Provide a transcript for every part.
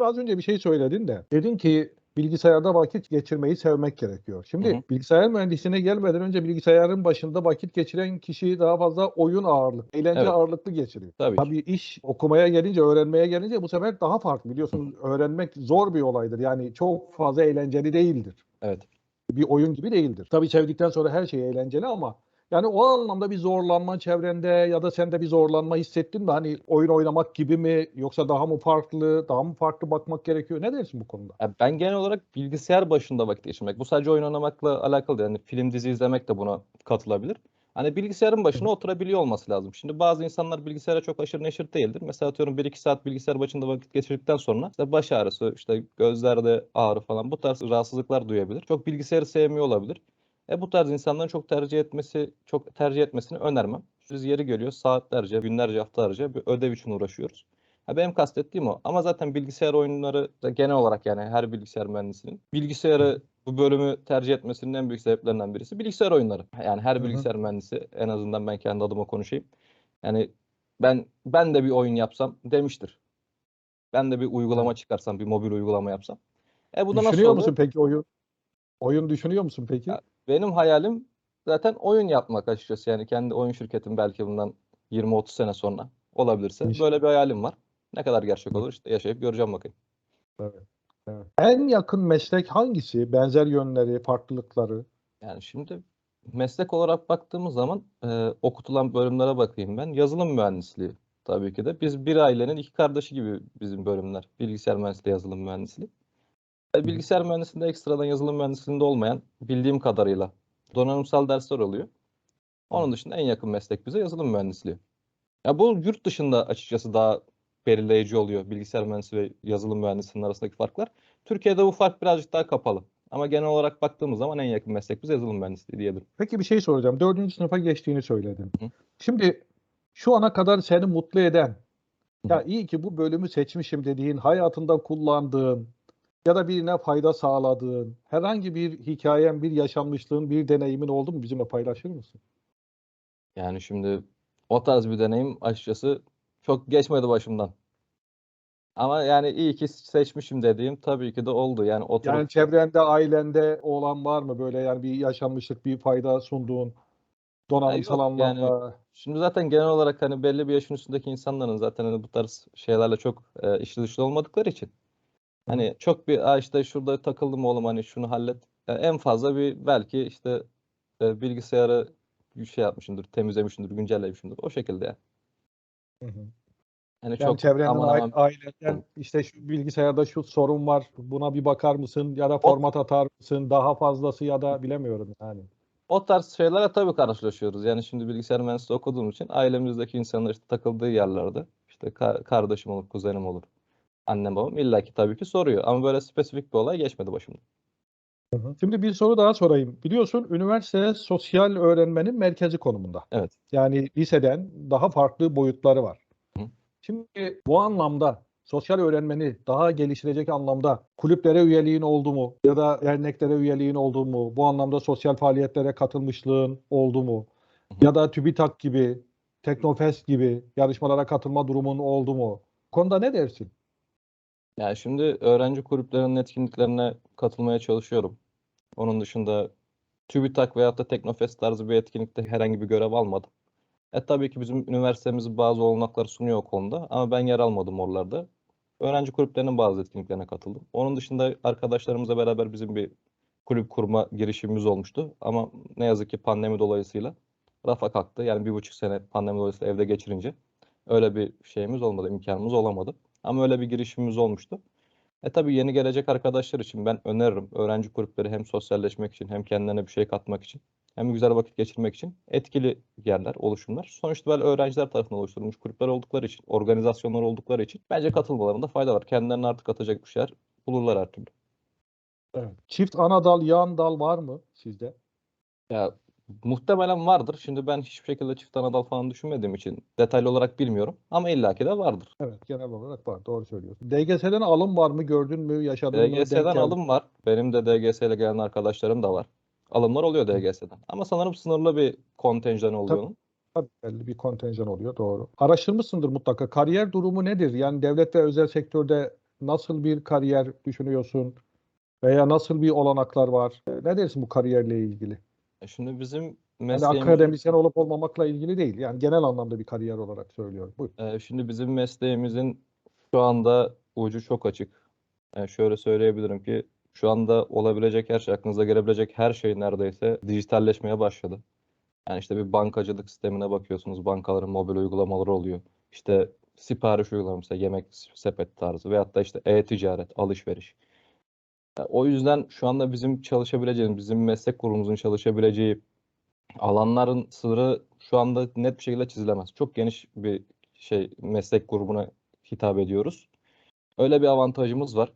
Şimdi az önce bir şey söyledin de. Dedin ki bilgisayarda vakit geçirmeyi sevmek gerekiyor. Şimdi Hı hı. bilgisayar mühendisliğine gelmeden önce bilgisayarın başında vakit geçiren kişi daha fazla oyun ağırlıklı, eğlence Evet. ağırlıklı geçiriyor. Tabii. Tabii iş okumaya gelince, öğrenmeye gelince bu sefer daha farklı. Biliyorsunuz öğrenmek zor bir olaydır. Yani çok fazla eğlenceli değildir. Evet. Bir oyun gibi değildir. Tabii sevdikten sonra her şey eğlenceli ama yani o anlamda bir zorlanma çevrende ya da sen de bir zorlanma hissettin mi? Hani oyun oynamak gibi mi yoksa daha mı farklı, daha mı farklı bakmak gerekiyor? Ne dersin bu konuda? Ya ben genel olarak bilgisayar başında vakit geçirmek. Bu sadece oyun oynamakla alakalı değil. Yani film dizi izlemek de buna katılabilir. Hani bilgisayarın başına oturabiliyor olması lazım. Şimdi bazı insanlar bilgisayara çok aşırı neşir değildir. Mesela atıyorum 1-2 saat bilgisayar başında vakit geçirdikten sonra işte baş ağrısı, işte gözlerde ağrı falan bu tarz rahatsızlıklar duyabilir. Çok bilgisayarı sevmiyor olabilir. E bu tarz insanların çok tercih etmesi, çok tercih etmesini önermem. Biz yeri geliyor saatlerce, günlerce, haftalarca bir ödev için uğraşıyoruz. Ha benim kastettiğim o. Ama zaten bilgisayar oyunları da genel olarak yani her bilgisayar mühendisinin bilgisayarı bu bölümü tercih etmesinin en büyük sebeplerinden birisi bilgisayar oyunları. Yani her bilgisayar mühendisi en azından ben kendi adıma konuşayım. Yani ben ben de bir oyun yapsam demiştir. Ben de bir uygulama çıkarsam, bir mobil uygulama yapsam. E bu da nasıl olur? musun peki oyun? Oyun düşünüyor musun peki? Ya, Benim hayalim zaten oyun yapmak açıkçası. Yani kendi oyun şirketim belki bundan 20-30 sene sonra olabilirse. Böyle bir hayalim var. Ne kadar gerçek olur işte yaşayıp göreceğim bakayım. Evet. evet. En yakın meslek hangisi? Benzer yönleri, farklılıkları? Yani şimdi meslek olarak baktığımız zaman e, okutulan bölümlere bakayım ben. Yazılım mühendisliği tabii ki de. Biz bir ailenin iki kardeşi gibi bizim bölümler. Bilgisayar mühendisliği, yazılım mühendisliği. Bilgisayar mühendisliğinde ekstradan yazılım mühendisliğinde olmayan bildiğim kadarıyla donanımsal dersler oluyor. Onun dışında en yakın meslek bize yazılım mühendisliği. Ya bu yurt dışında açıkçası daha belirleyici oluyor bilgisayar mühendisliği ve yazılım mühendisliğinin arasındaki farklar. Türkiye'de bu fark birazcık daha kapalı. Ama genel olarak baktığımız zaman en yakın meslek bize yazılım mühendisliği diyebilirim. Peki bir şey soracağım. Dördüncü sınıfa geçtiğini söyledin. Hı. Şimdi şu ana kadar seni mutlu eden, Hı. ya iyi ki bu bölümü seçmişim dediğin, hayatında kullandığın ya da birine fayda sağladığın herhangi bir hikayen, bir yaşanmışlığın, bir deneyimin oldu mu? Bizimle paylaşır mısın? Yani şimdi o tarz bir deneyim açıkçası çok geçmedi başımdan. Ama yani iyi ki seçmişim dediğim tabii ki de oldu. Yani oturup Yani çevrende, ailende olan var mı böyle yani bir yaşanmışlık, bir fayda sunduğun donanımsal yani. anlamda? Şimdi zaten genel olarak hani belli bir yaşın üstündeki insanların zaten hani bu tarz şeylerle çok e, içli dışlı olmadıkları için hani çok bir işte şurada takıldım oğlum hani şunu hallet. Yani en fazla bir belki işte e, bilgisayarı bir şey yapmışımdır, temizlemişimdir, güncellemişimdir. O şekilde yani. Hı hı. Hani Yani çok çevrenden, aman aile- aman ailenden işte şu bilgisayarda şu sorun var, buna bir bakar mısın ya da format atar mısın, daha fazlası ya da bilemiyorum yani. O tarz şeylerle tabii karşılaşıyoruz. Yani şimdi bilgisayar mühendisliği okuduğum için ailemizdeki insanlar işte takıldığı yerlerde işte ka- kardeşim olur, kuzenim olur, annem babam illaki tabii ki soruyor. Ama böyle spesifik bir olay geçmedi başımda. Şimdi bir soru daha sorayım. Biliyorsun üniversite sosyal öğrenmenin merkezi konumunda. Evet. Yani liseden daha farklı boyutları var. Hı. Şimdi bu anlamda sosyal öğrenmeni daha geliştirecek anlamda kulüplere üyeliğin oldu mu? Ya da derneklere üyeliğin oldu mu? Bu anlamda sosyal faaliyetlere katılmışlığın oldu mu? Hı. Ya da TÜBİTAK gibi, Teknofest gibi yarışmalara katılma durumun oldu mu? Konuda ne dersin? Yani şimdi öğrenci kulüplerinin etkinliklerine katılmaya çalışıyorum. Onun dışında TÜBİTAK veyahut da Teknofest tarzı bir etkinlikte herhangi bir görev almadım. E tabii ki bizim üniversitemiz bazı olanaklar sunuyor o konuda ama ben yer almadım oralarda. Öğrenci kulüplerinin bazı etkinliklerine katıldım. Onun dışında arkadaşlarımızla beraber bizim bir kulüp kurma girişimimiz olmuştu. Ama ne yazık ki pandemi dolayısıyla rafa kalktı. Yani bir buçuk sene pandemi dolayısıyla evde geçirince öyle bir şeyimiz olmadı, imkanımız olamadı. Ama öyle bir girişimimiz olmuştu. E tabii yeni gelecek arkadaşlar için ben öneririm. Öğrenci kulüpleri hem sosyalleşmek için hem kendilerine bir şey katmak için hem güzel vakit geçirmek için etkili yerler, oluşumlar. Sonuçta böyle öğrenciler tarafından oluşturulmuş kulüpler oldukları için, organizasyonlar oldukları için bence katılmalarında fayda var. Kendilerine artık atacak bir şeyler bulurlar her türlü. Evet. Çift ana dal, yan dal var mı sizde? Ya muhtemelen vardır. Şimdi ben hiçbir şekilde çift anadal falan düşünmediğim için detaylı olarak bilmiyorum. Ama illaki de vardır. Evet, genel olarak var. Doğru söylüyorsun. DGS'den alım var mı? Gördün mü? Yaşadın mı? DGS'den alım var. Benim de DGS ile gelen arkadaşlarım da var. Alımlar oluyor DGS'den. Ama sanırım sınırlı bir kontenjan oluyor onun. Tabii belli bir kontenjan oluyor. Doğru. Araştırmışsındır mutlaka. Kariyer durumu nedir? Yani devlet ve özel sektörde nasıl bir kariyer düşünüyorsun? Veya nasıl bir olanaklar var? E, Ne dersin bu kariyerle ilgili? E Şimdi bizim Yani mesleğimizin akademisyen olup olmamakla ilgili değil. Yani genel anlamda bir kariyer olarak söylüyorum. Buyur. e, şimdi bizim mesleğimizin şu anda ucu çok açık. Yani şöyle söyleyebilirim ki şu anda olabilecek her şey, aklınıza gelebilecek her şey neredeyse dijitalleşmeye başladı. Yani işte bir bankacılık sistemine bakıyorsunuz, bankaların mobil uygulamaları oluyor. İşte sipariş uygulaması, yemek sepet tarzı veyahut da işte e-ticaret, alışveriş. O yüzden şu anda bizim çalışabileceğimiz, bizim meslek grubumuzun çalışabileceği alanların sınırı şu anda net bir şekilde çizilemez. Çok geniş bir şey meslek grubuna hitap ediyoruz. Öyle bir avantajımız var.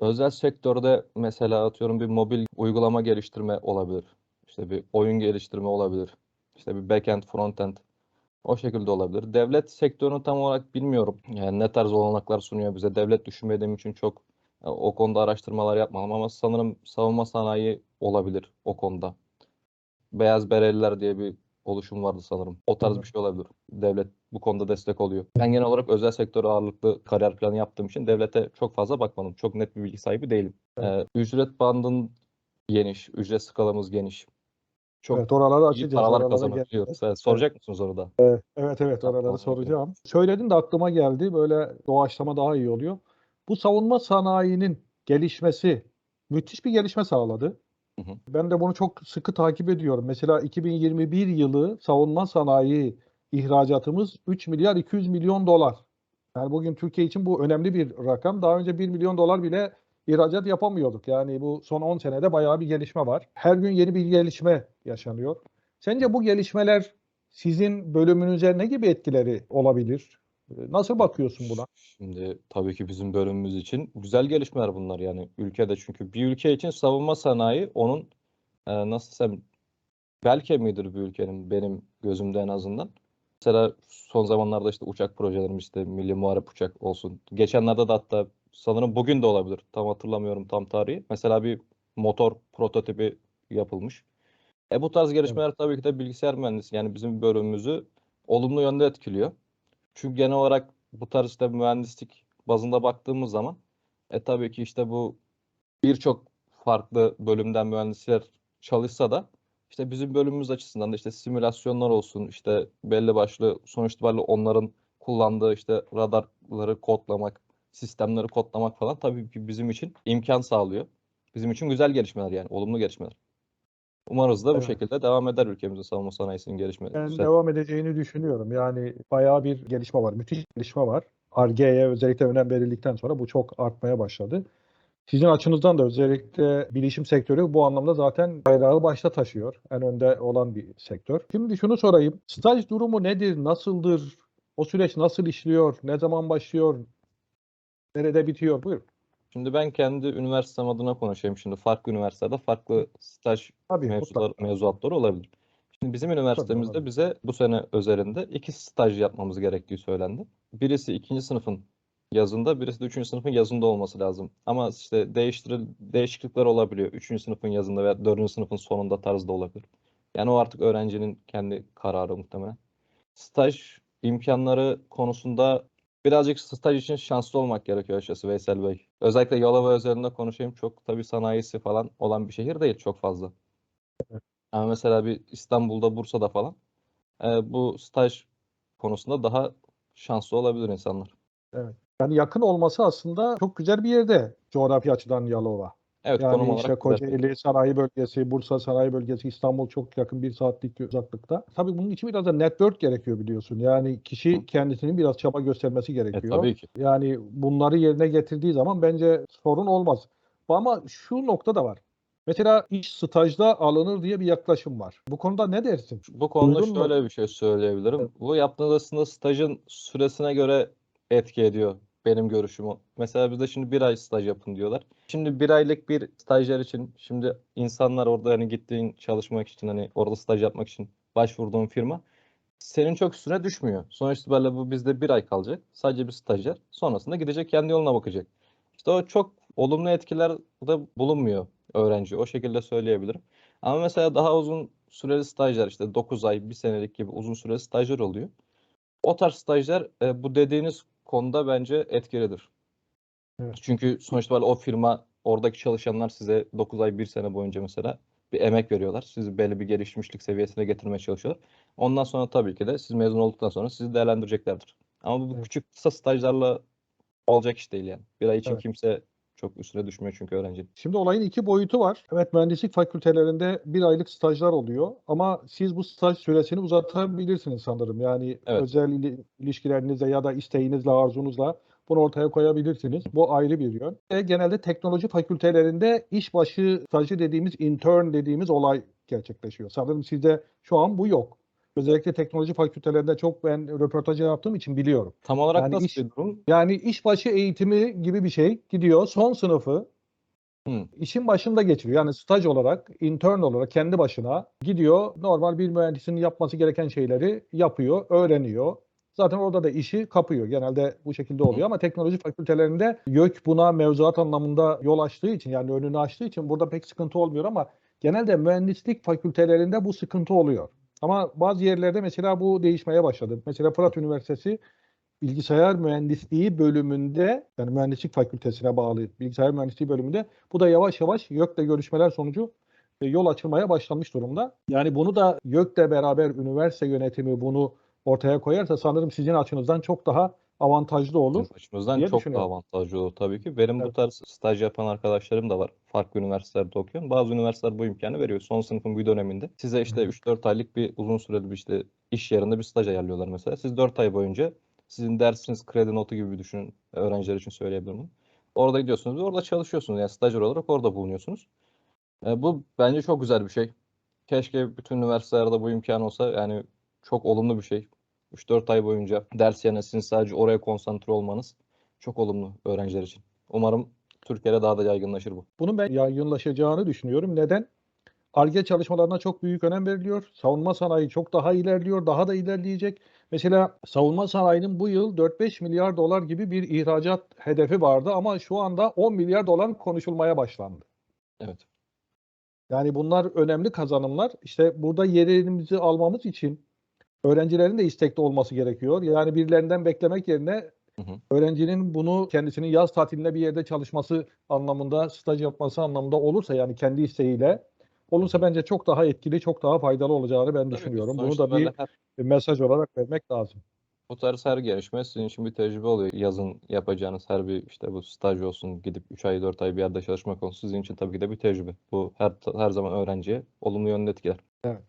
Özel sektörde mesela atıyorum bir mobil uygulama geliştirme olabilir. İşte bir oyun geliştirme olabilir. İşte bir backend, frontend o şekilde olabilir. Devlet sektörünü tam olarak bilmiyorum. Yani ne tarz olanaklar sunuyor bize. Devlet düşünmediğim için çok o konuda araştırmalar yapmadım ama sanırım savunma sanayi olabilir o konuda. Beyaz Bereliler diye bir oluşum vardı sanırım. O tarz bir şey olabilir. Devlet bu konuda destek oluyor. Ben genel olarak özel sektör ağırlıklı kariyer planı yaptığım için devlete çok fazla bakmadım. Çok net bir bilgi sahibi değilim. Evet. Ee, ücret bandın geniş, ücret skalamız geniş. Çok Evet, oraları açacağız. paralar kazanabiliyoruz. Evet, soracak mısınız orada? Evet, evet, evet oraları soracağım. Söyledin de aklıma geldi. Böyle doğaçlama daha iyi oluyor. Bu savunma sanayinin gelişmesi müthiş bir gelişme sağladı. Hı hı. Ben de bunu çok sıkı takip ediyorum. Mesela 2021 yılı savunma sanayi ihracatımız 3 milyar 200 milyon dolar. Yani bugün Türkiye için bu önemli bir rakam. Daha önce 1 milyon dolar bile ihracat yapamıyorduk. Yani bu son 10 senede bayağı bir gelişme var. Her gün yeni bir gelişme yaşanıyor. Sence bu gelişmeler sizin bölümünüze ne gibi etkileri olabilir? Ee, Nasıl bakıyorsun buna? Şimdi tabii ki bizim bölümümüz için güzel gelişmeler bunlar yani ülkede çünkü bir ülke için savunma sanayi onun e, nasıl desem bel kemiğidir bir ülkenin benim gözümde en azından. Mesela son zamanlarda işte uçak projelerimiz işte Milli Muharip Uçak olsun. Geçenlerde de hatta sanırım bugün de olabilir. Tam hatırlamıyorum tam tarihi. Mesela bir motor prototipi yapılmış. E bu tarz gelişmeler tabii ki de bilgisayar mühendisi yani bizim bölümümüzü olumlu yönde etkiliyor. Çünkü genel olarak bu tarz işte mühendislik bazında baktığımız zaman e tabii ki işte bu birçok farklı bölümden mühendisler çalışsa da işte bizim bölümümüz açısından da işte simülasyonlar olsun işte belli başlı sonuç itibariyle onların kullandığı işte radarları kodlamak, sistemleri kodlamak falan tabii ki bizim için imkan sağlıyor. Bizim için güzel gelişmeler yani olumlu gelişmeler. Umarız da bu Evet. şekilde devam eder ülkemizin savunma sanayisinin gelişmesi. Ben devam edeceğini düşünüyorum. Yani bayağı bir gelişme var. Müthiş gelişme var. Ar-Ge'ye özellikle önem verildikten sonra bu çok artmaya başladı. Sizin açınızdan da özellikle bilişim sektörü bu anlamda zaten bayrağı başta taşıyor. En önde olan bir sektör. Şimdi şunu sorayım. Staj durumu nedir? Nasıldır? O süreç nasıl işliyor? Ne zaman başlıyor? Nerede bitiyor? Buyurun. Şimdi ben kendi üniversitem adına konuşayım. Şimdi farklı üniversitelerde farklı staj Tabii mevzular, mutlaka. mevzuatları olabilir. Şimdi bizim üniversitemizde olabilir. bize bu sene özelinde iki staj yapmamız gerektiği söylendi. Birisi ikinci sınıfın yazında, birisi de üçüncü sınıfın yazında olması lazım. Ama işte değiştiril, değişiklikler olabiliyor. Üçüncü sınıfın yazında veya dördüncü sınıfın sonunda tarzda olabilir. Yani o artık öğrencinin kendi kararı muhtemelen. Staj imkanları konusunda birazcık staj için şanslı olmak gerekiyor açıkçası Veysel Bey. Özellikle Yalova özelinde konuşayım. Çok tabii sanayisi falan olan bir şehir değil çok fazla. Ama mesela bir İstanbul'da, Bursa'da falan e, bu staj konusunda daha şanslı olabilir insanlar. Yani yakın olması aslında çok güzel bir yerde coğrafya açıdan Yalova. Evet konum Yani olarak işte güzel. Kocaeli sanayi bölgesi, Bursa sanayi bölgesi, İstanbul çok yakın bir saatlik uzaklıkta. Tabii bunun için biraz da network gerekiyor biliyorsun. Yani kişi kendisinin biraz çaba göstermesi E, gerekiyor. tabii ki. Yani bunları yerine getirdiği zaman bence sorun olmaz. Ama şu nokta da var. Mesela iş stajda alınır diye bir yaklaşım var. Bu konuda ne dersin? Bu konuda Duydun mu? şöyle bir şey söyleyebilirim. Bu yaptığınız aslında stajın süresine göre etki ediyor benim görüşüm o. Mesela bizde şimdi bir ay staj yapın diyorlar. Şimdi bir aylık bir stajyer için şimdi insanlar orada hani gittiğin çalışmak için hani orada staj yapmak için başvurduğun firma senin çok üstüne düşmüyor. Sonuç itibariyle bu bizde bir ay kalacak. Sadece bir stajyer. Sonrasında gidecek kendi yoluna bakacak. İşte o çok olumlu etkiler de bulunmuyor öğrenci. O şekilde söyleyebilirim. Ama mesela daha uzun süreli stajyer işte 9 ay, 1 senelik gibi uzun süreli stajyer oluyor. O tarz stajyer e, bu dediğiniz konuda bence etkilidir. Evet. Çünkü sonuç itibariyle o firma oradaki çalışanlar size 9 ay 1 sene boyunca mesela bir emek veriyorlar. Sizi belli bir gelişmişlik seviyesine getirmeye çalışıyorlar. Ondan sonra tabii ki de siz mezun olduktan sonra sizi değerlendireceklerdir. Ama bu Evet. küçük kısa stajlarla olacak iş değil yani. Bir ay için Evet. kimse çok üstüne düşmüyor çünkü öğrenci. Şimdi olayın iki boyutu var. Evet mühendislik fakültelerinde bir aylık stajlar oluyor ama siz bu staj süresini uzatabilirsiniz sanırım. Yani Evet. özel ili- ilişkilerinizle ya da isteğinizle, arzunuzla bunu ortaya koyabilirsiniz. Bu ayrı bir yön. Ve genelde teknoloji fakültelerinde işbaşı stajı dediğimiz intern dediğimiz olay gerçekleşiyor. Sanırım sizde şu an bu yok. Özellikle teknoloji fakültelerinde çok ben röportaj yaptığım için biliyorum. Tam olarak Yani nasıl iş- bir durum? Yani işbaşı eğitimi gibi bir şey gidiyor. Son sınıfı Hı. işin başında geçiriyor. Yani staj olarak, intern olarak kendi başına gidiyor. Normal bir mühendisin yapması gereken şeyleri yapıyor, öğreniyor. Zaten orada da işi kapıyor. Genelde bu şekilde oluyor ama teknoloji fakültelerinde YÖK buna mevzuat anlamında yol açtığı için yani önünü açtığı için burada pek sıkıntı olmuyor ama genelde mühendislik fakültelerinde bu sıkıntı oluyor. Ama bazı yerlerde mesela bu değişmeye başladı. Mesela Fırat Üniversitesi bilgisayar mühendisliği bölümünde yani mühendislik fakültesine bağlı bilgisayar mühendisliği bölümünde bu da yavaş yavaş YÖK'le görüşmeler sonucu e, yol açılmaya başlamış durumda. Yani bunu da YÖK'le beraber üniversite yönetimi bunu ortaya koyarsa sanırım sizin açınızdan çok daha avantajlı olur. Bizim açımızdan diye çok daha avantajlı olur tabii ki. Benim bu Evet. tarz staj yapan arkadaşlarım da var. Farklı üniversitelerde okuyorum. Bazı üniversiteler bu imkanı veriyor. Son sınıfın bir döneminde. Size işte Hı. 3-4 aylık bir uzun süreli bir işte iş yerinde bir staj ayarlıyorlar mesela. Siz 4 ay boyunca sizin dersiniz kredi notu gibi düşünün. Öğrenciler için söyleyebilirim bunu. Orada gidiyorsunuz ve orada çalışıyorsunuz. Yani stajyer olarak orada bulunuyorsunuz. E, bu bence çok güzel bir şey. Keşke bütün üniversitelerde bu imkan olsa. Yani çok olumlu bir şey. 3-4 ay boyunca ders yerine sizin sadece oraya konsantre olmanız çok olumlu öğrenciler için. Umarım Türkiye'de daha da yaygınlaşır bu. Bunun ben yaygınlaşacağını düşünüyorum. Neden? Ar-Ge çalışmalarına çok büyük önem veriliyor. Savunma sanayi çok daha ilerliyor, daha da ilerleyecek. Mesela savunma sanayinin bu yıl 4-5 milyar dolar gibi bir ihracat hedefi vardı ama şu anda 10 milyar dolar konuşulmaya başlandı. Evet. Yani bunlar önemli kazanımlar. İşte burada yerimizi almamız için öğrencilerin de istekli olması gerekiyor. Yani birilerinden beklemek yerine Hı hı. öğrencinin bunu kendisinin yaz tatilinde bir yerde çalışması anlamında, staj yapması anlamında olursa yani kendi isteğiyle olursa bence çok daha etkili, çok daha faydalı olacağını ben Tabii düşünüyorum. Bunu da bir her, mesaj olarak vermek lazım. bu tarz her gelişme sizin için bir tecrübe oluyor. Yazın yapacağınız her bir işte bu staj olsun, gidip 3 ay 4 ay bir yerde çalışmak olsun sizin için tabii ki de bir tecrübe. Bu her her zaman öğrenciye olumlu yönde etkiler. Evet.